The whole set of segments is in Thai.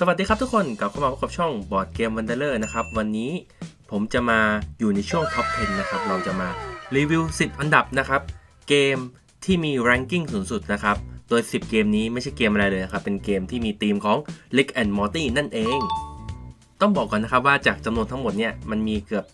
สวัสดีครับทุกคนกลับเข้ามาพบกับช่องบอร์ดเกมวันเดอร์นะครับ วันนี้ผมจะมาอยู่ในช่วงท็อป 10 นะครับ เราจะมารีวิว 10 อันดับนะครับ เกมที่มี ranking สูงสุดนะครับ โดย 10 เกมนี้ไม่ใช่เกมอะไรเลยนะครับ เป็นเกมที่มีธีมของ Rick and Morty นั่นเอง ต้องบอกก่อนนะครับว่าจากจำนวนทั้งหมดเนี่ยมันมีเกือบ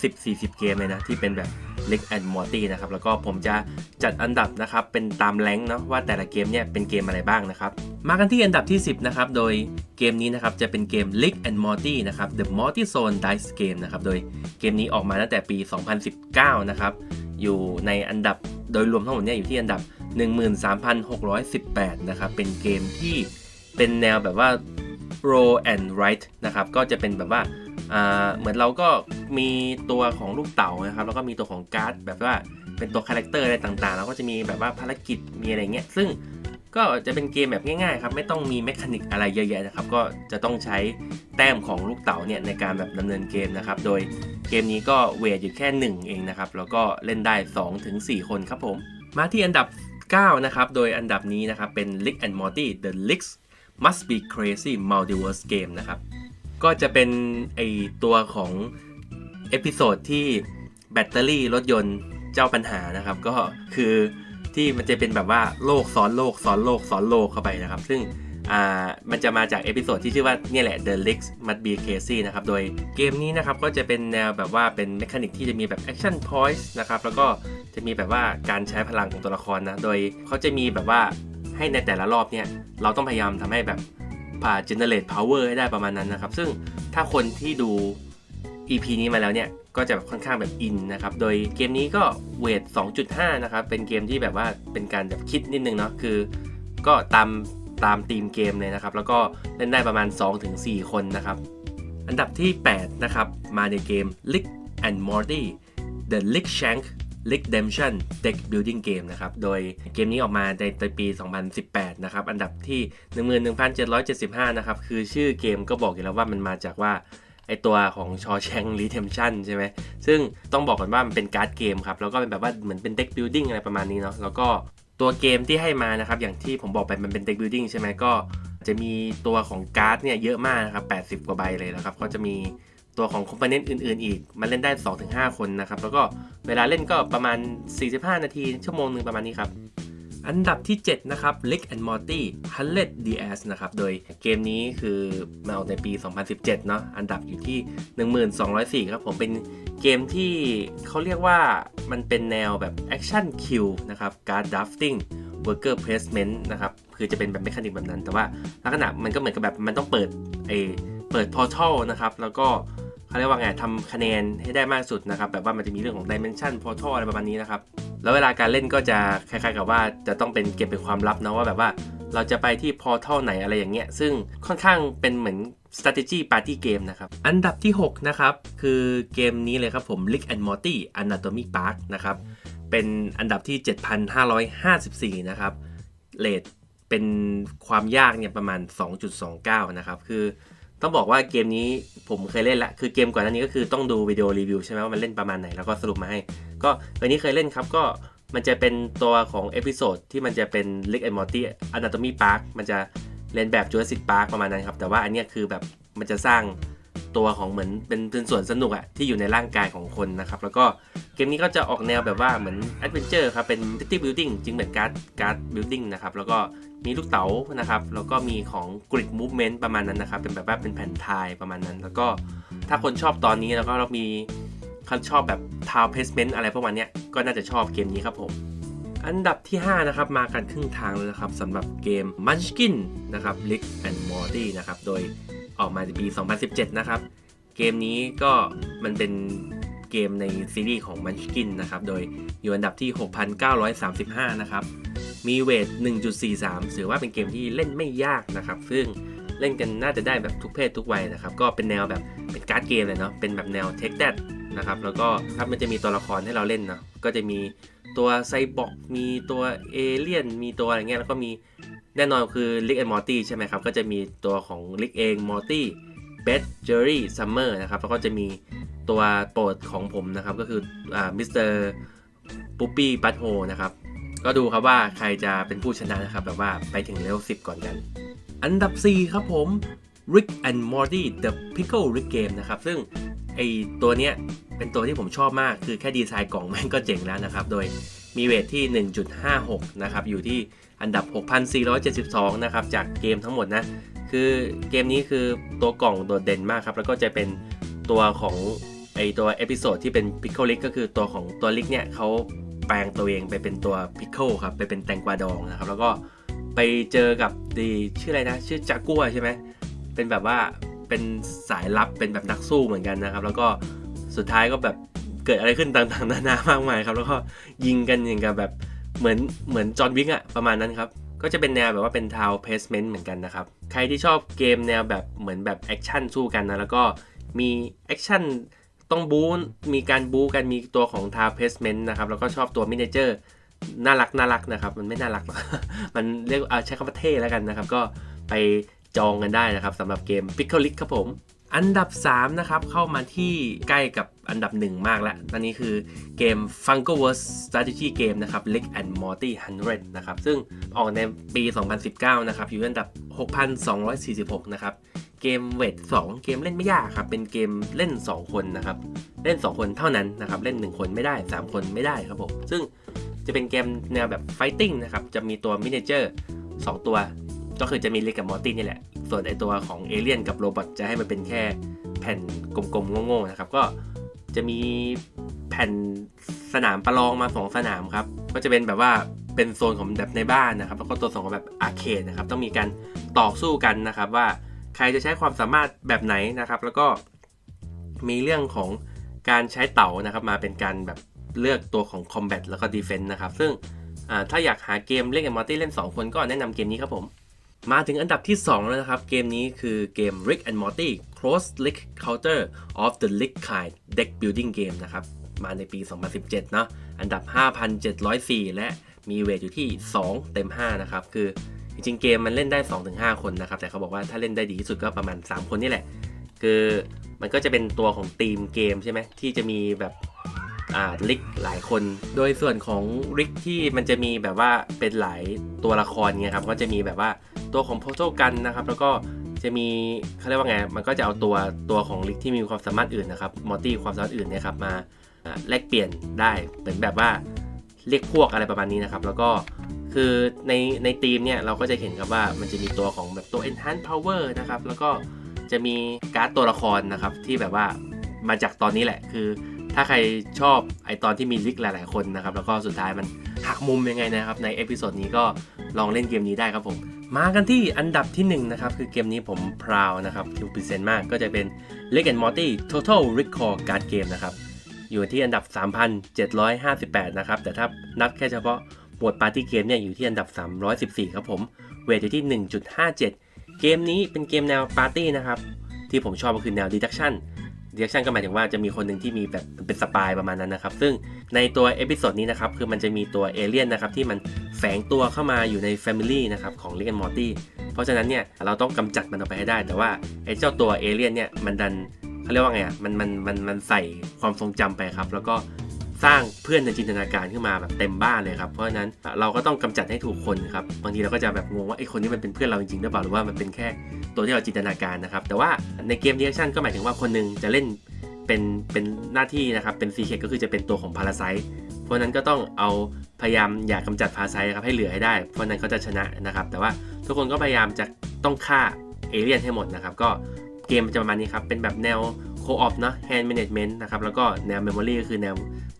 30-40 เกมเลยนะที่เป็นแบบ Rick and Morty นะครับแล้วก็ผมจะจัดอันดับนะครับเป็นตามแรงเนาะว่าแต่ละเกมเนี่ยเป็นเกมอะไรบ้างนะครับมากันที่อันดับที่ 10นะครับโดยเกมนี้นะครับจะเป็นเกม Rick and Morty นะครับ The Morty Zone Dice Game นะครับโดยเกมนี้ออกมาตั้งแต่ปี 2019 นะครับอยู่ในอันดับโดยรวมทั้งหมดเนี่ยอยู่ที่อันดับ 13,618 นะครับเป็นเกมที่เป็นแนวแบบว่า roll and write นะครับก็จะเป็นแบบว่า เหมือนเราก็มีตัวของลูกเต๋านะครับแล้วก็มีตัวของการ์ดแบบว่าเป็นตัวคาแรคเตอร์อะไรต่างๆ แล้วก็จะมีแบบว่าภารกิจมีอะไรเงี้ยซึ่งก็จะเป็นเกมแบบง่ายๆครับไม่ต้องมีเมคานิกอะไรเยอะแยะนะครับก็จะต้องใช้แต้มของลูกเต๋าเนี่ยในการแบบดำเนินเกมนะครับโดยเกมนี้ก็เวทอยู่แค่ 1 เองนะครับแล้วก็เล่นได้ 2-4 คนครับผม มาที่อันดับ 9 นะครับ โดยอันดับนี้นะครับเป็น Rick and Morty The Rick's Must Be Crazy Multiverse Game นะครับ ก็จะเป็นไอตัวของเอพิโซดที่แบตเตอรี่รถยนต์เจ้าปัญหานะครับ ก็คือที่มันจะเป็นแบบว่าโลกซ้อนโลกซ้อนโลกซ้อนโลกเข้าไปนะครับ ซึ่งอ่ามันจะมาจากเอพิโซดที่ชื่อว่าเนี่ยแหละ The Lex Must Be Crazy นะครับ โดยเกมนี้นะครับก็จะเป็นแนวแบบว่าเป็นเมคานิกที่จะมีแบบ Action Points นะครับ แล้วก็จะมีแบบว่าการใช้พลังของตัวละครนะ โดยเขาจะมีแบบว่าให้ในแต่ละรอบเนี่ย เราต้องพยายามทำให้แบบ generate power ให้ได้ประมาณนั้นนะครับ ซึ่งถ้าคนที่ดู EP นี้มาแล้วเนี่ย ก็จะค่อนข้างแบบอินนะครับ โดยเกมนี้ก็เวท 2.5 นะครับ เป็นเกมที่แบบว่าเป็นการแบบคิดนิดนึงเนาะ คือก็ตามตามธีมเกมเลยนะครับ แล้วก็เล่นได้ประมาณ 2-4 คนนะครับ อันดับที่ 8 นะครับ มาในเกม Rick and Morty The Rick Shank Redemption Deck Building Game นะครับ โดยเกมนี้ออกมาในปี 2018 นะครับ อันดับที่ 11,775 นะครับ คือชื่อเกมก็บอกอยู่แล้วว่ามันมาจากว่าไอตัวของชอแชงรีเทมชันใช่ไหม ซึ่งต้องบอกก่อนว่ามันเป็นการ์ดเกมครับ แล้วก็เป็นแบบว่าเหมือนเป็นเด็กบิลดิ้งอะไรประมาณนี้เนาะ แล้วก็ตัวเกมที่ให้มานะครับ อย่างที่ผมบอกไปมันเป็นเด็กบิลดิ้งใช่ไหมก็จะมีตัวของการ์ดเนี่ยเยอะมากนะครับ 80 กว่าใบเลยนะครับ ก็จะมี ตัวของคอมโพเนนต์อื่นๆ อีก มันเล่นได้ 2-5 คนนะครับ แล้วก็เวลาเล่นก็ประมาณ 45 นาที ชั่วโมงหนึ่งประมาณนี้ครับ อันดับที่ 7 นะครับ Rick and Morty 100 DS นะครับ โดยเกมนี้คือมาออกในปี 2017 เนาะอันดับอยู่ที่ 1204 ครับผมเป็นเกมที่เขาเรียกว่ามันเป็นแนวแบบ Action Kill นะครับ Card Drafting Worker Placement นะครับคือจะเป็นแบบเมคานิกแบบนั้น แต่ว่าลักษณะมันก็เหมือนกับแบบมันต้องเปิดไอเปิด Portal นะครับแล้วก็ เขาเรียกว่าไงทำคะแนนให้ได้มากสุดนะครับแบบว่ามันจะมีเรื่องของ Dimension Portal อะไรประมาณนี้นะครับแล้วเวลาการเล่นก็จะคล้ายๆกับว่าจะต้องเป็นเก็บเป็นความลับนะว่าแบบว่า เราจะไปที่ portal ไหนอะไรอย่างเงี้ยซึ่งค่อนข้างเป็นเหมือน strategy party game นะครับ อันดับที่ 6 นะครับ คือเกมนี้เลยครับผม Rick and Morty Anatomy Park นะครับ เป็นอันดับที่ 7,554 นะครับเลทเป็นความยากเนี่ยประมาณ 2.29 นะครับ คือ ต้องบอกว่าเกมนี้ผมเคยเล่นละคือเกมก่อนหน้านี้ก็คือต้องดูวิดีโอรีวิวใช่ไหมว่ามันเล่นประมาณไหนแล้วก็สรุปมาให้ ก็วันนี้เคยเล่นครับก็มันจะเป็นตัวของเอพิโซดที่มันจะเป็น Rick and Morty Anatomy Park มันจะเล่นแบบ Jurassic Park ประมาณนั้นครับ แต่ว่าอันนี้คือแบบมันจะสร้าง ตัวของเหมือนเป็นเป็นส่วนสนุกอะที่อยู่ในร่างกายของคนนะครับ แล้วก็เกมนี้ก็จะออกแนวแบบว่าเหมือน Adventure ครับเป็น City Building จริงเหมือนการ์ดการ์ด Building นะครับแล้วก็มีลูกเต๋านะครับ แล้วก็มีของ Grid Movement ประมาณนั้นนะครับ เป็นแบบว่าเป็นแผ่นทายประมาณนั้น แล้วก็ถ้าคนชอบตอนนี้แล้วก็เรามีเขาชอบแบบ Town Placement อะไรพวกมันเนี้ยก็น่าจะชอบเกมนี้ครับผมอันดับที่ 5 นะครับ มากันครึ่งทางแล้วนะครับสำหรับเกม Munchkin นะครับ Rick and Morty นะครับ โดย ออกมาในปี 2017 นะครับ เกมนี้ก็มันเป็นเกมในซีรีส์ของ Munchkin นะครับ โดยอยู่อันดับที่ 6,935 นะครับ มีเวท 1.43 ถือว่าเป็นเกมที่เล่นไม่ยากนะครับ ซึ่งเล่นกันน่าจะได้แบบทุกเพศทุกวัยนะครับ ก็เป็นแนวแบบเป็นการ์ดเกมเลยเนาะ เป็นแบบแนว Take That นะครับ แล้วก็ครับมันจะมีตัวละครให้เราเล่นเนาะ ก็จะมีตัวไซบอร์กมีตัวเอเลี่ยน มีตัวอะไรเงี้ย แล้วก็มี แน่นอนคือ Rick and Morty ใช่ไหมครับ ก็จะมีตัวของ Rick เอง Morty b e t Jerry Summer นะครับ แล้วก็จะมีตัวโปรดของผมนะครับ ก็คืออ่ามิสเตอร์ปุ๊ปปี้บัตโฮนะครับ ก็ดูครับว่าใครจะเป็นผู้ชนะนะครับแบบว่าไปถึงเลเวล10 ก่อนกัน อันดับ 4 ครับผม Rick and Morty The Pickle Rick Game นะครับ ซึ่งไอตัวเนี้ยเป็นตัวที่ผมชอบมากคือแค่ดีไซน์กล่องแม่งก็เจ๋งแล้วนะครับ โดยมีเวทที่ 1.56 นะครับ อยู่ที่ อันดับ 6,472 นะครับ จากเกมทั้งหมดนะ คือเกมนี้คือตัวกล่องโดดเด่นมากครับ แล้วก็จะเป็นตัวของไอตัวเอพิโซดที่เป็น Pickle Rick ก็คือตัวของตัวลิกเนี่ยเขาแปลงตัวเองไปเป็นตัว Pickle ครับ ไปเป็นแตงกวาดองนะครับ แล้วก็ไปเจอกับดีชื่ออะไรนะ ชื่อจากกัวใช่ไหมเป็นแบบว่าเป็นสายลับเป็นแบบนักสู้เหมือนกันนะครับ แล้วก็สุดท้ายก็แบบเกิดอะไรขึ้นต่างๆ นานามากมายครับ แล้วก็ยิงกันอย่างกับแบบ เหมือนเหมือนจอห์นวิกอะประมาณนั้นครับ ก็จะเป็นแนวแบบว่าเป็นทาวเพสเมนต์เหมือนกันนะครับ ใครที่ชอบเกมแนวแบบเหมือนแบบแอคชั่นสู้กันนะแล้วก็มีแอคชั่นต้องบู๊มีการบู๊กันมีตัวของทาวเพสเมนต์นะครับแล้วก็ชอบตัวมินิเจอร์น่ารักน่ารักนะครับ มันไม่น่ารัก มันเรียกเอาใช้คำว่าเท่แล้วกันนะครับ ก็ไปจองกันได้นะครับสำหรับเกม Pickle Rick ครับผม อันดับ 3 นะครับ เข้ามาที่ใกล้กับอันดับ 1 มากแล้วตอนนี้คือเกม Funkoverse Strategy Game นะครับ Rick and Morty 100 นะครับ ซึ่งออกในปี 2019 นะครับ อยู่อันดับ 6,246 นะครับ เกมเวท2เกมเล่นไม่ยากครับ เป็นเกมเล่น 2 คนนะครับ เล่น 2 คนเท่านั้นนะครับ เล่น 1 คนไม่ได้ 3 คนไม่ได้ครับผม ซึ่งจะเป็นเกมแนวแบบ Fighting นะครับ จะมีตัวมินิเจอร์ 2 ตัว ก็คือจะมีลิกกับมอร์ตี้นี่แหละ ส่วนไอตัวของเอเลี่ยนกับโรบอทจะให้มันเป็นแค่แผ่นกลมๆโง่ๆนะครับ ก็จะมีแผ่นสนามประลองมาสองสนามครับ ก็จะเป็นแบบว่าเป็นโซนของแบบในบ้านนะครับ แล้วก็ตัวสองของแบบอาร์เคดนะครับ ต้องมีการต่อสู้กันนะครับ ว่าใครจะใช้ความสามารถแบบไหนนะครับ แล้วก็มีเรื่องของการใช้เต่านะครับ มาเป็นการแบบเลือกตัวของ Combat แล้วก็ Defense นะครับ ซึ่งถ้าอยากหาเกมเล่นกับมอร์ตี้เล่น 2 คนก็แนะนำเกมนี้ครับผม มาถึงอันดับที่ 2 แล้วนะครับ เกมนี้คือเกม Rick and Morty Cross League Counter of the League Kind Deck Building Game นะครับ มาในปี 2017 เนาะอันดับ 5,704 และมีเวทอยู่ที่ 2 เต็ม 5 นะครับ คือจริงๆเกมมันเล่นได้ 2-5 คนนะครับ แต่เขาบอกว่าถ้าเล่นได้ดีที่สุดก็ประมาณ 3 คนนี่แหละ คือมันก็จะเป็นตัวของทีมเกมใช่ไหมที่จะมีแบบอ่าลิกหลายคน โดยส่วนของลิกที่มันจะมีแบบว่าเป็นหลายตัวละครไงครับก็จะมีแบบว่า ตัวของโพโตกันนะครับแล้วก็จะมีเขาเรียกว่าไงมันก็จะเอาตัวตัวของลิกที่มีความสามารถอื่นนะครับมอร์ตี้ความสามารถอื่นเนี่ยครับมาอ่าแลกเปลี่ยนได้เหมือนแบบว่าเรียกพวกอะไรประมาณนี้นะครับ แล้วก็คือในในทีมเนี่ยเราก็จะเห็นครับว่ามันจะมีตัวของแบบตัว enhance power นะครับแล้วก็จะมีการ์ดตัวละครนะครับที่แบบว่ามาจากตอนนี้แหละคือ ถ้าใครชอบไอตอนที่มีลิกหลาย ๆ คนนะครับ แล้วก็สุดท้ายมันหักมุมยังไงนะครับ ในเอพิโซดนี้ก็ลองเล่นเกมนี้ได้ครับผม มากันที่อันดับที่ 1 นะครับ คือเกมนี้ผมพราวนะครับที่พรีเซนต์มากก็จะเป็น Rick and Morty Total Recall Card Game นะครับ อยู่ที่อันดับ 3,758 นะครับ แต่ถ้านับแค่เฉพาะหมวดปาร์ตี้เกมเนี่ยอยู่ที่อันดับ 314 ครับผม เวทอยู่ที่ 1.57 เกมนี้เป็นเกมแนวปาร์ตี้นะครับ ที่ผมชอบก็คือแนว Deduction เรียกชันก็หมายถึงว่าจะมีคนหนึ่งที่มีแบบเป็นสปายประมาณนั้นนะครับ ซึ่งในตัวเอพิโซดนี้นะครับ คือมันจะมีตัวเอเลี่ยนนะครับที่มันแฝงตัวเข้ามาอยู่ใน Family นะครับของเรียนมอร์ตี้เพราะฉะนั้นเนี่ยเราต้องกำจัดมันออกไปให้ได้ แต่ว่าไอ้เจ้าตัวเอเลี่ยนเนี่ยมันดันเขาเรียกว่าไงอะมันมันมันมันใส่ความทรงจำไปครับ แล้วก็ สร้างเพื่อนในจินตนาการขึ้นมาแบบเต็มบ้านเลยครับ เพราะฉะนั้นเราก็ต้องกำจัดให้ถูกคนครับ บางทีเราก็จะแบบงงว่าไอ้คนนี้มันเป็นเพื่อนเราจริงๆหรือเปล่าหรือว่ามันเป็นแค่ตัวที่เราจินตนาการนะครับ แต่ว่าในเกมเรียกชันก็หมายถึงว่าคนหนึงจะเล่นเป็นเป็นหน้าที่นะครับ เป็นซีเคก็คือจะเป็นตัวของพาราไซเพราะนั้นก็ต้องเอาพยายามอยากกำจัดพาราไซครับให้เหลือให้ได้ เพราะนั้นเขาจะชนะนะครับ แต่ว่าทุกคนก็พยายามจะต้องฆ่าเอเลี่ยนให้หมดนะครับ ก็เกมจะประมาณนี้ครับ เป็นแบบแนวโคออฟเนาะแฮนด์แมネจเมนต์นะครับ แล้วก็แนวเมมโมรีก็คือแนว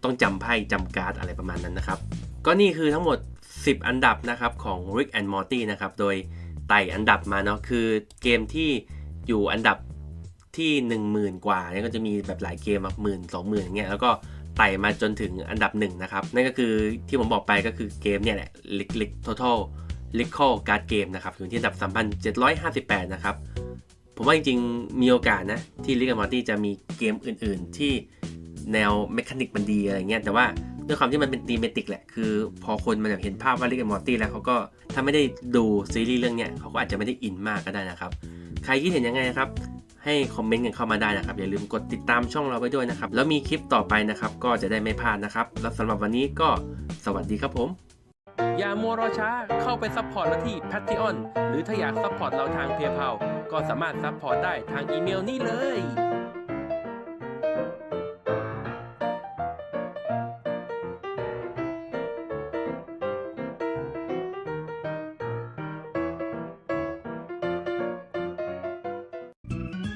ต้องจำไพ่จำการ์ดอะไรประมาณนั้นนะครับ ก็นี่คือทั้งหมด 10 อันดับนะครับของ Rick and Morty นะครับ โดยไต่อันดับมาเนาะคือเกมที่อยู่อันดับที่ 1 0,000 กว่าเนี่ยก็จะมีแบบหลายเกมแบบหมื่นสองหมื่นอย่างเงี้ยแล้วก็ไต่มาจนถึงอันดับหนึ่งนะครับนั่นก็คือที่ผมบอกไปก็คือเกมเนี่ยแหละ Lick Lick Total l i c a l Card Game นะครับอยู่ที่อันดับ 3,758 นะครับผมว่าจริงๆ มีโอกาสนะ ที่ Rick and Morty จะมีเกมอื่นๆ ที่ แนวเมคานิกมันดีอะไรเงี้ยแต่ว่าด้วยความที่มันเป็นตีเมติกแหละ คือพอคนมันอยากเห็นภาพว่า Rick and Morty แล้วเขาก็ถ้าไม่ได้ดูซีรีส์เรื่องเนี้ยเขาก็อาจจะไม่ได้อินมากก็ได้นะครับ ใครคิดเห็นยังไงครับ ให้คอมเมนต์กันเข้ามาได้นะครับ อย่าลืมกดติดตามช่องเราไว้ด้วยนะครับ แล้วมีคลิปต่อไปนะครับ ก็จะได้ไม่พลาดนะครับ แล้วสำหรับวันนี้ก็สวัสดีครับผม อย่ามัวรอช้าเข้าไปซัพพอร์ตเราที่ Patreon หรือถ้าอยากซัพพอร์ตเราทาง PayPal ก็ก็สามารถซัพพอร์ตได้ทางอีเมลนี้เลย Mm-hmm.